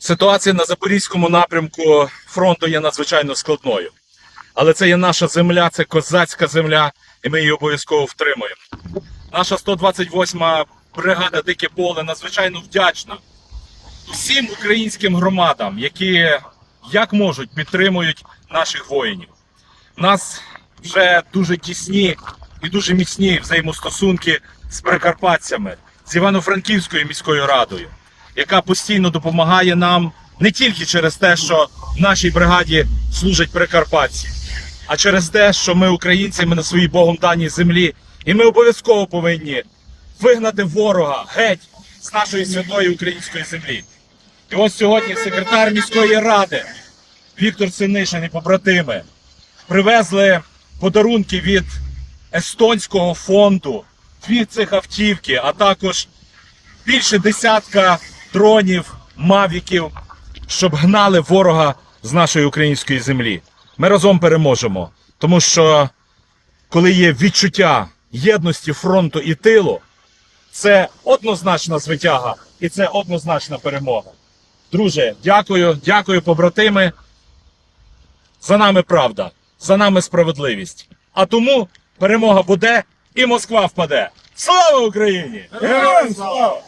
Ситуація на Запорізькому напрямку фронту є надзвичайно складною. Але це є наша земля, це козацька земля, і ми її обов'язково втримуємо. Наша 128-ма бригада Дике поле надзвичайно вдячна всім українським громадам, які як можуть підтримують наших воїнів. У нас вже дуже тісні і дуже міцні взаємостосунки з прикарпатцями, з Івано-Франківською міською радою, яка постійно допомагає нам не тільки через те, що в нашій бригаді служать прикарпатці, а через те, що ми українці, ми на своїй Богом даній землі, і ми обов'язково повинні вигнати ворога геть з нашої святої української землі. І ось сьогодні секретар міської ради Віктор Синишин і побратими привезли подарунки від естонського фонду, дві цих автівки, а також більше десятка дронів, мавіків, щоб гнали ворога з нашої української землі. Ми разом переможемо, тому що коли є відчуття єдності фронту і тилу, це однозначна звитяга і це однозначна перемога. Друже, дякую, дякую, побратими. За нами правда, за нами справедливість. А тому перемога буде і Москва впаде. Слава Україні! Героям слава!